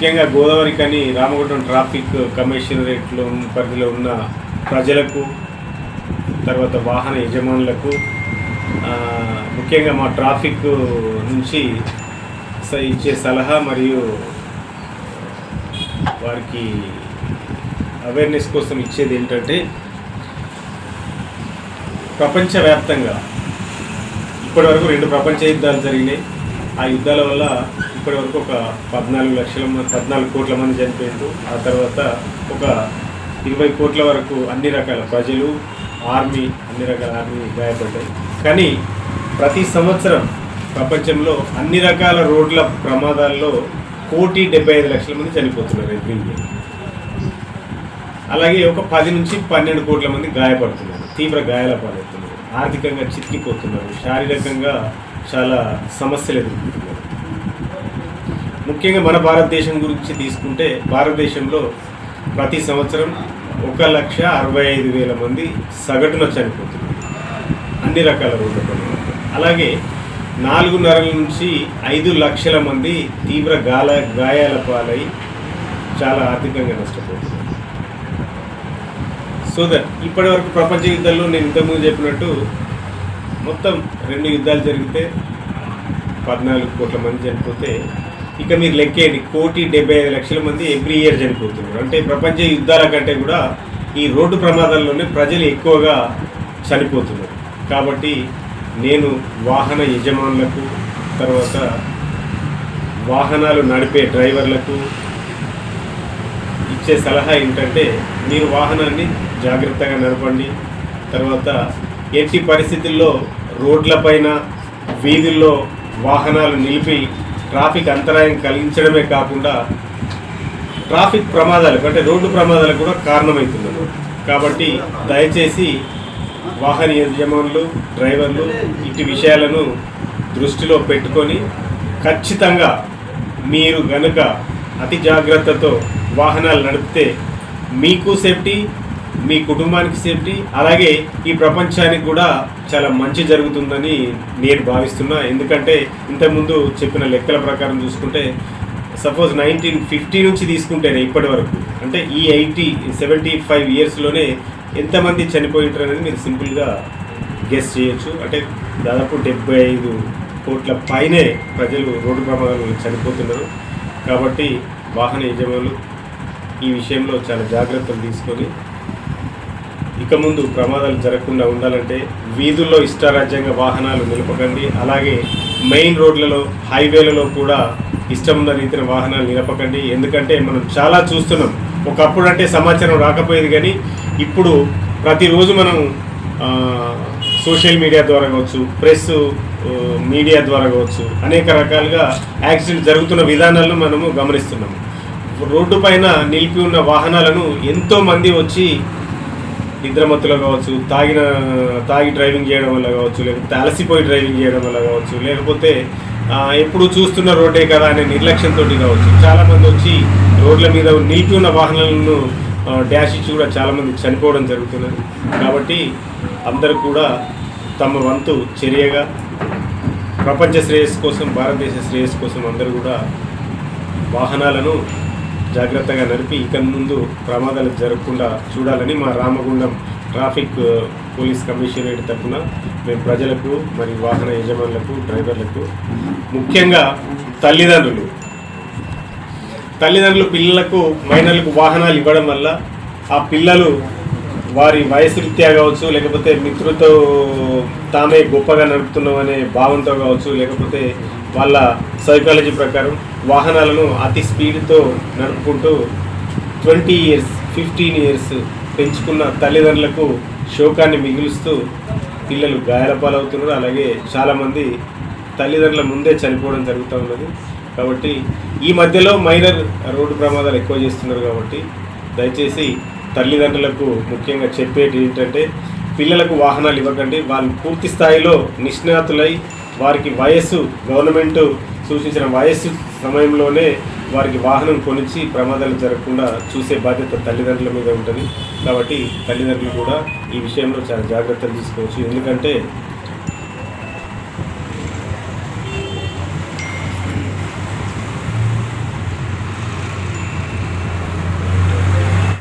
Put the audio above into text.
ముఖ్యంగా గోదావరి కానీ రామగుండం ట్రాఫిక్ కమిషనరేట్లో పరిధిలో ఉన్న ప్రజలకు తర్వాత వాహన యజమానులకు ముఖ్యంగా మా ట్రాఫిక్ నుంచి ఇచ్చే సలహా మరియు వారికి అవేర్నెస్ కోసం ఇచ్చేది ఏంటంటే ప్రపంచవ్యాప్తంగా ఇప్పటివరకు రెండు ప్రపంచ యుద్ధాలు జరిగినాయి. ఆ యుద్ధాల వల్ల ఇప్పటివరకు ఒక పద్నాలుగు లక్షల మంది పద్నాలుగు కోట్ల మంది చనిపోయారు ఆ తర్వాత ఒక ఇరవై కోట్ల వరకు అన్ని రకాల ప్రజలు ఆర్మీ అన్ని రకాల ఆర్మీ గాయపడ్డాయి. కానీ ప్రతి సంవత్సరం ప్రపంచంలో అన్ని రకాల రోడ్ల ప్రమాదాల్లో కోటి డెబ్బై ఐదు లక్షల మంది చనిపోతున్నారు ఎవ్రీ అలాగే ఒక పది నుంచి పన్నెండు కోట్ల మంది గాయపడుతున్నారు తీవ్ర గాయాల పాలవుతున్నారు ఆర్థికంగా చితికిపోతున్నారు శారీరకంగా చాలా సమస్యలు ఎదుర్కొంటున్నారు. ముఖ్యంగా మన భారతదేశం గురించి తీసుకుంటే భారతదేశంలో ప్రతి సంవత్సరం ఒక లక్ష అరవై ఐదు వేల మంది సగటున చనిపోతున్నారు. అన్ని రకాల రోడ్ల అలాగే నాలుగున్నర నుంచి ఐదు లక్షల మంది తీవ్ర గాల గాయాల పాలై చాలా ఆర్థికంగా నష్టపోతున్నారు. సో దట్ ఇప్పటి వరకు ప్రపంచ యుద్ధాల్లో నేను ఇంతకుముందు చెప్పినట్టు మొత్తం రెండు యుద్ధాలు జరిగితే పద్నాలుగు కోట్ల మంది చనిపోతే ఇక మీరు లెక్కేయండి. కోటి డెబ్బై ఐదు లక్షల మంది ఎవ్రీ ఇయర్ చనిపోతున్నారు. అంటే ప్రపంచ యుద్ధాల కంటే కూడా ఈ రోడ్డు ప్రమాదాల్లోనే ప్రజలు ఎక్కువగా చనిపోతున్నారు. కాబట్టి నేను వాహన యజమానులకు తర్వాత వాహనాలు నడిపే డ్రైవర్లకు ఇచ్చే సలహా ఏంటంటే మీరు వాహనాన్ని జాగ్రత్తగా నడపండి. తర్వాత ఎట్టి పరిస్థితుల్లో రోడ్లపైన వీధుల్లో వాహనాలు నిలిపి ట్రాఫిక్ అంతరాయం కలిగించడమే కాకుండా ట్రాఫిక్ ప్రమాదాలకు అంటే రోడ్డు ప్రమాదాలకు కూడా కారణమవుతున్నారు కాబట్టి దయచేసి వాహన యజమానులు డ్రైవర్లు ఇటు విషయాలను దృష్టిలో పెట్టుకొని ఖచ్చితంగా మీరు గనుక అతి జాగ్రత్తతో వాహనాలు నడిపితే మీకు సేఫ్టీ మీ కుటుంబానికి సేఫ్టీ అలాగే ఈ ప్రపంచానికి కూడా చాలా మంచి జరుగుతుందని నేను భావిస్తున్నా. ఎందుకంటే ఇంతకుముందు చెప్పిన లెక్కల ప్రకారం చూసుకుంటే సపోజ్ నైన్టీన్ ఫిఫ్టీ నుంచి తీసుకుంటేనే ఇప్పటి వరకు అంటే ఈ ఎయిటీ సెవెంటీ ఫైవ్ ఇయర్స్లోనే ఎంతమంది చనిపోయింటారు అనేది మీరు సింపుల్గా గెస్ చేయొచ్చు. అంటే దాదాపు డెబ్బై ఐదు కోట్ల పైనే ప్రజలు రోడ్డు ప్రమాదాలు చనిపోతున్నారు. కాబట్టి వాహన యజమానులు ఈ విషయంలో చాలా జాగ్రత్తలు తీసుకొని ఇక ముందు ప్రమాదాలు జరగకుండా ఉండాలంటే వీధుల్లో ఇష్టారాజ్యంగా వాహనాలు నిలపకండి. అలాగే మెయిన్ రోడ్లలో హైవేలలో కూడా ఇష్టం ఉన్న రీతిన వాహనాలు నిలపకండి. ఎందుకంటే మనం చాలా చూస్తున్నాం. ఒకప్పుడు అంటే సమాచారం రాకపోయేది కానీ ఇప్పుడు ప్రతిరోజు మనం సోషల్ మీడియా ద్వారా కావచ్చు ప్రెస్ మీడియా ద్వారా కావచ్చు అనేక రకాలుగా యాక్సిడెంట్ జరుగుతున్న విధానాలను మనము గమనిస్తున్నాము రోడ్డు పైన నిలిపి ఉన్న వాహనాలను ఎంతో మంది వచ్చి నిద్రమత్తులో కావచ్చు తాగిన తాగి డ్రైవింగ్ చేయడం వల్ల కావచ్చు లేకపోతే అలసిపోయి డ్రైవింగ్ చేయడం వల్ల కావచ్చు లేకపోతే ఎప్పుడు చూస్తున్న రోడ్డే కదా అనే నిర్లక్ష్యంతో కావచ్చు. చాలామంది వచ్చి రోడ్ల మీద నిలిపి ఉన్న వాహనాలను డ్యాష్ డాష్ ఇచ్చి కూడా చాలామంది చనిపోవడం జరుగుతున్నది. కాబట్టి అందరూ కూడా తమ వంతు చర్యగా ప్రపంచ శ్రేయస్సు కోసం భారతదేశ శ్రేయస్సు కోసం అందరూ కూడా వాహనాలను జాగ్రత్తగా నడిపి ఇక ముందు ప్రమాదాలు జరగకుండా చూడాలని మా రామగుండం ట్రాఫిక్ పోలీస్ కమిషనరేట్ తరఫున మేము ప్రజలకు మరి వాహన యజమానులకు డ్రైవర్లకు ముఖ్యంగా తల్లిదండ్రులు తల్లిదండ్రులు పిల్లలకు మైనర్లకు వాహనాలు ఇవ్వడం వల్ల ఆ పిల్లలు వారి వయసు రీత్యా కావచ్చు లేకపోతే మిత్రులతో తామే గొప్పగా నడుపుతున్నామనే భావంతో కావచ్చు లేకపోతే వాళ్ళ సైకాలజీ ప్రకారం వాహనాలను అతి స్పీడ్తో నడుపుకుంటూ ట్వంటీ ఇయర్స్ ఫిఫ్టీన్ ఇయర్స్ పెంచుకున్న తల్లిదండ్రులకు శోకాన్ని మిగులుస్తూ పిల్లలు గాయాల పాలవుతున్నారు అలాగే చాలామంది తల్లిదండ్రుల ముందే చనిపోవడం జరుగుతూ ఉన్నది. కాబట్టి ఈ మధ్యలో మైనర్ రోడ్డు ప్రమాదాలు ఎక్కువ చేస్తున్నారు కాబట్టి దయచేసి తల్లిదండ్రులకు ముఖ్యంగా చెప్పేది ఏంటంటే పిల్లలకు వాహనాలు ఇవ్వకండి. వాళ్ళు పూర్తి స్థాయిలో నిష్ణాతులై వారికి వయస్సు గవర్నమెంటు సూచించిన వయస్సు సమయంలోనే వారికి వాహనం కొనిచ్చి ప్రమాదాలు జరగకుండా చూసే బాధ్యత తల్లిదండ్రుల మీద ఉంటుంది. కాబట్టి తల్లిదండ్రులు కూడా ఈ విషయంలో చాలా జాగ్రత్తలు తీసుకోవచ్చు. ఎందుకంటే